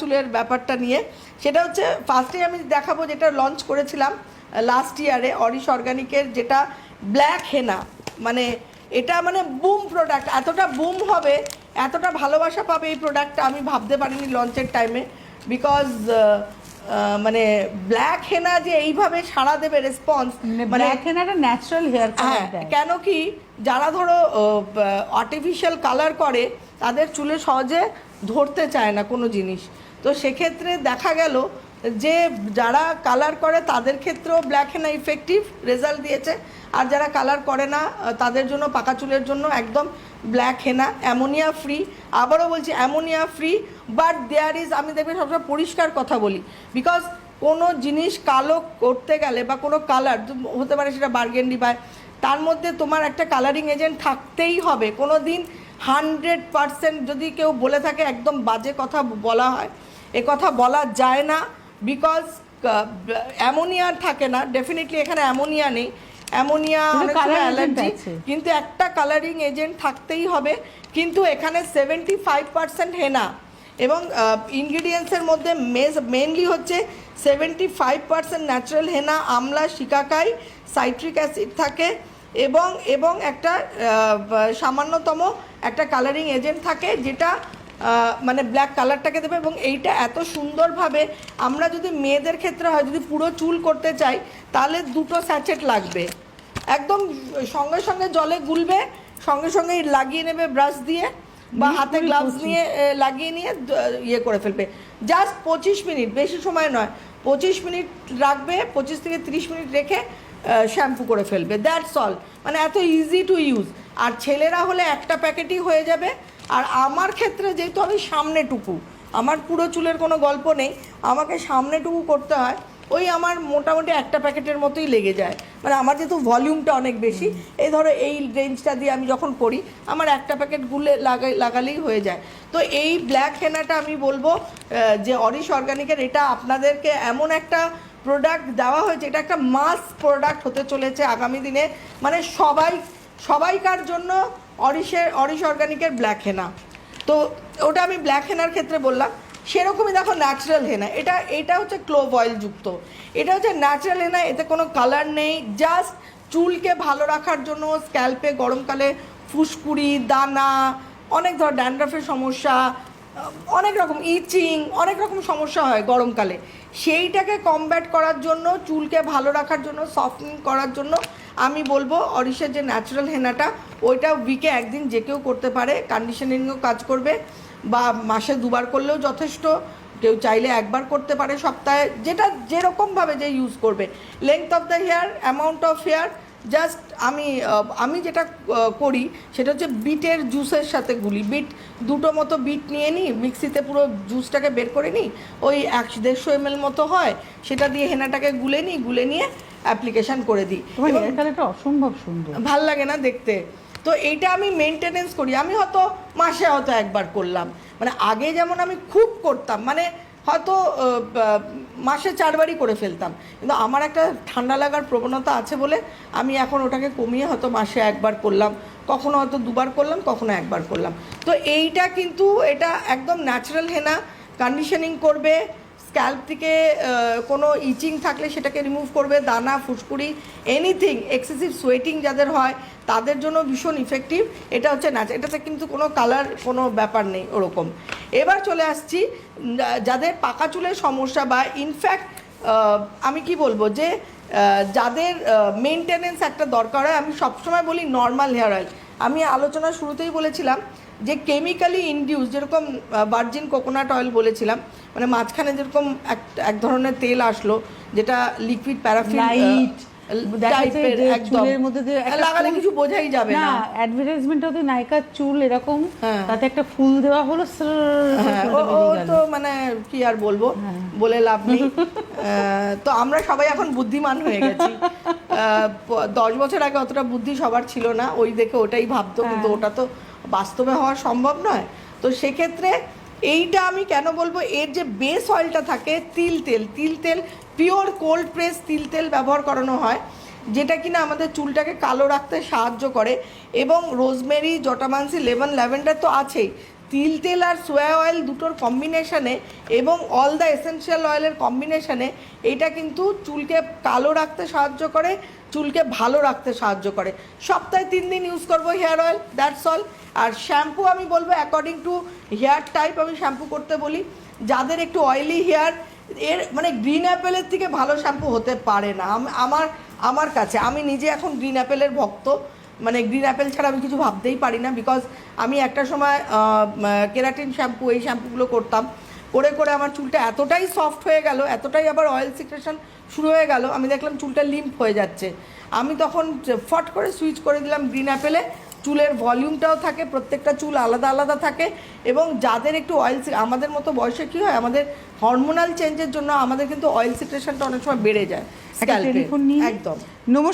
চুলের ব্যাপারটা নিয়ে। সেটা হচ্ছে ফার্স্টে আমি দেখাবো যেটা লঞ্চ করেছিলাম লাস্ট ইয়ারে অরিশ অর্গানিকের যেটা ব্ল্যাক হেনা মানে এটা মানে বুম প্রোডাক্ট এতটা বুম হবে এতটা ভালোবাসা পাবে এই প্রোডাক্টটা আমি ভাবতে পারিনি লঞ্চের টাইমে বিকজ মানে ব্ল্যাক হেনা যে এইভাবে সাড়া দেবে রেসপন্স মানে মানে হেনাটা ন্যাচারাল হেয়ার হ্যাঁ কেন কি যারা ধরো আর্টিফিশিয়াল কালার করে তাদের চুলে সহজে ধরতে চায় না কোনো জিনিস। তো সেক্ষেত্রে দেখা গেল যে যারা কালার করে তাদের ক্ষেত্রেও ব্ল্যাক হেনা ইফেক্টিভ রেজাল্ট দিয়েছে। আর যারা কালার করে না তাদের জন্য পাকা চুলের জন্য একদম ব্ল্যাক হেনা অ্যামোনিয়া ফ্রি আবারও বলছি ammonia free but there is আমি দেখবেন সবসময় পরিষ্কার কথা বলি। বিকজ কোনো জিনিস কালো করতে গেলে বা কোনো কালার হতে পারে সেটা বার্গেন্ডি পায় তার মধ্যে তোমার একটা কালারিং এজেন্ট থাকতেই হবে। কোনো দিন হান্ড্রেড পারসেন্ট যদি কেউ বলে থাকে, একদম বাজে কথা বলা হয় এ কথা বলা যায় না বিকজ অ্যামোনিয়া থাকে না। ডেফিনেটলি এখানে অ্যামোনিয়া নেই। অ্যামোনিয়া অ্যালার্জি কিন্তু একটা কালারিং এজেন্ট থাকতেই হবে। কিন্তু এখানে সেভেন্টি ফাইভ পার্সেন্ট হেনা এবং ইনগ্রিডিয়েন্টসের মধ্যে মেনলি হচ্ছে seventy five percent natural henna amla shikakai citric acid থাকে। এবং এবং একটা সামান্যতম একটা কালারিং এজেন্ট থাকে যেটা মানে ব্ল্যাক কালারটাকে দেবে এবং এইটা এত সুন্দরভাবে আমরা যদি মেয়েদের ক্ষেত্রে হয় যদি পুরো চুল করতে চাই তাহলে দুটো স্যাচেট লাগবে। একদম সঙ্গে সঙ্গে জলে গুলবে সঙ্গে সঙ্গে লাগিয়ে নেবে ব্রাশ দিয়ে বা হাতে গ্লাভস নিয়ে লাগিয়ে নিয়ে ইয়ে করে ফেলবে। জাস্ট পঁচিশ মিনিট বেশি সময় নয়। পঁচিশ মিনিট রাখবে পঁচিশ থেকে তিরিশ মিনিট রেখে শ্যাম্পু করে ফেলবে দ্যাটস অল মানে এত ইজি টু ইউজ আর ছেলেরা হলে একটা প্যাকেটই হয়ে যাবে। আর আমার ক্ষেত্রে যেহেতু আমি সামনেটুকু, আমার পুরো চুলের কোনো গল্প নেই, আমাকে সামনেটুকু করতে হয়, ওই আমার মোটামুটি একটা প্যাকেটের মতোই লেগে যায়। মানে আমার যেহেতু ভলিউমটা অনেক বেশি, এই ধরো এই রেঞ্জটা দিয়ে আমি যখন করি, আমার একটা প্যাকেট গুলে লাগাই লাগালেই হয়ে যায়। তো এই ব্ল্যাক হেনাটা আমি বলব যে অরিশ অর্গানিকের, এটা আপনাদেরকে এমন একটা প্রোডাক্ট দেওয়া হয়েছে, এটা একটা মাস প্রোডাক্ট হতে চলেছে আগামী দিনে। মানে সবাই, সবাইকার জন্য অরিশের অরিশ অর্গানিকের ব্ল্যাক হেনা তো ওটা আমি ব্ল্যাক হেনার ক্ষেত্রে বললাম, সেরকমই দেখো ন্যাচারাল হেনা এটা এটা হচ্ছে ক্লোভ অয়েল যুক্ত। এটা হচ্ছে ন্যাচারাল হেনা এতে কোনো কালার নেই। জাস্ট চুলকে ভালো রাখার জন্য স্ক্যাল্পে গরমকালে ফুসকুড়ি, দানা, অনেক ধর ড্যান্ড্রাফের সমস্যা অনেক রকম ইচিং, অনেক রকম সমস্যা হয় গরমকালে। সেইটাকে কমব্যাট করার জন্য, চুলকে ভালো রাখার জন্য সফটনিং করার জন্য আমি বলব অরিশের যে ন্যাচারাল হেনাটা, ওইটা উইকে একদিন যে কেউ করতে পারে কন্ডিশনিংও কাজ করবে বা মাসে দুবার করলেও যথেষ্ট। কেউ চাইলে একবার করতে পারে সপ্তাহে, যেটা যেরকমভাবে যে ইউজ করবে। Length of the hair amount of hair just আমি আমি যেটা করি সেটা হচ্ছে বিটের জুসের সাথে গুলি। বিট দুটো মতো বিট নিয়ে নিই মিক্সিতে পুরো জুসটাকে বের করে নিই ওই একশো দেড়শো এম মতো হয় সেটা দিয়ে হেনাটাকে গুলে নিই গুলে নিয়ে অ্যাপ্লিকেশান করে দিই। অসম্ভব সুন্দর। ভালো লাগে না দেখতে। তো এইটা আমি মেনটেনেন্স করি। আমি হয়তো মাসে হয়তো একবার করলাম। মানে আগে যেমন আমি খুব করতাম মানে হয়তো মাসে চারবারই করে ফেলতাম। কিন্তু আমার একটা ঠান্ডা লাগার প্রবণতা আছে বলে আমি এখন ওটাকে কমিয়ে হয়তো মাসে একবার করলাম। কখনো হয়তো দুবার করলাম, কখনো একবার করলাম। তো এইটা কিন্তু, এটা একদম ন্যাচারাল হেনা কন্ডিশনিং করবে স্ক্যাল্প থেকে কোনো ইচিং থাকলে সেটাকে রিমুভ করবে, দানা, ফুসকুড়ি এনিথিং এক্সেসিভ সোয়েটিং যাদের হয়, তাদের জন্য ভীষণ ইফেক্টিভ এটা হচ্ছে নাচ, এটাতে কিন্তু কোনো কালার কোনো ব্যাপার নেই ওরকম। এবার চলে আসছি যাদের পাকা চুলের সমস্যা বা ইনফ্যাক্ট আমি কি বলব যে যাদের মেনটেনেন্স একটা দরকার হয়, আমি সবসময় বলি নর্মাল হেয়ার অয়েল আমি আলোচনার শুরুতেই বলেছিলাম যে কেমিক্যালি ইনডিউস যেরকম ভার্জিন কোকোনাট অয়েল বলেছিলাম মানে মাঝখানে যেরকম এক এক ধরনের তেল আসলো, যেটা লিকুইড প্যারাফিন Light, দেখা যাচ্ছে টাইপের যে একদম। চুলের মধ্যে যে লাগালে কিছু বোঝাই যাবে না। না নায়িকার চুল এরকম। তাতে একটা ফুল দেওয়া হলো স্রর করে ও চুলটা ও বেরিয়ে গেল। তো মানে কি আর বলব বলে লাভ নেই। তো আমরা সবাই এখন বুদ্ধিমান হয়ে গেছি। দশ বছর আগে অতটা বুদ্ধি সবার ছিল না ওই দেখে ওটাই ভাবতো কিন্তু হ্যাঁ। ওটা তো বাস্তবে হওয়া সম্ভব নয়। তো সেক্ষেত্রে এইটা আমি কেন বলব? এর যে বেস অয়েলটা থাকে, তিল তেল তিল তেল পিওর কোল্ড প্রেস তিল তেল ব্যবহার করানো হয়, যেটা কিনা আমাদের চুলটাকে কালো রাখতে সাহায্য করে। এবং রোজমেরি জটামানসি, লেমন, ল্যাভেন্ডার তো আছেই। তিল তেল আর সোয়া অয়েল দুটোর কম্বিনেশানে এবং অল দ্য এসেনশিয়াল অয়েলের কম্বিনেশানে এটা কিন্তু চুলকে কালো রাখতে সাহায্য করে। চুলকে ভালো রাখতে সাহায্য করে। সপ্তাহে তিন দিন ইউজ করব হেয়ার অয়েল দ্যাটস অল আর শ্যাম্পু আমি বলব অ্যাকর্ডিং টু হেয়ার টাইপ আমি শ্যাম্পু করতে বলি। যাদের একটু অয়েলি হেয়ার এর মানে গ্রিন অ্যাপেলের থেকে ভালো শ্যাম্পু হতে পারে না। আমার আমার কাছে, আমি নিজে এখন গ্রিন অ্যাপেলের ভক্ত। মানে গ্রিন অ্যাপেল ছাড়া আমি কিছু ভাবতেই পারি না বিকজ আমি একটা সময় কেরাটিন শ্যাম্পু এই শ্যাম্পুগুলো করতাম। করে করে আমার চুলটা এতটাই সফট হয়ে গেল এতটাই আবার অয়েল সিক্রেশন শুরু হয়ে গেল আমি দেখলাম চুলটা লিম্প হয়ে যাচ্ছে। আমি তখন ফট করে সুইচ করে দিলাম গ্রিন অ্যাপেলে চুলের ভলিউমটাও থাকে প্রত্যেকটা চুল আলাদা আলাদা থাকে এবং যাদের একটু অয়েল আমাদের মতো বয়সে কী হয় আমাদের হরমোনাল চেঞ্জের জন্য আমাদের কিন্তু অয়েল সিক্রেশনটা অনেক সময় বেড়ে যায় একদম। নমস্কার।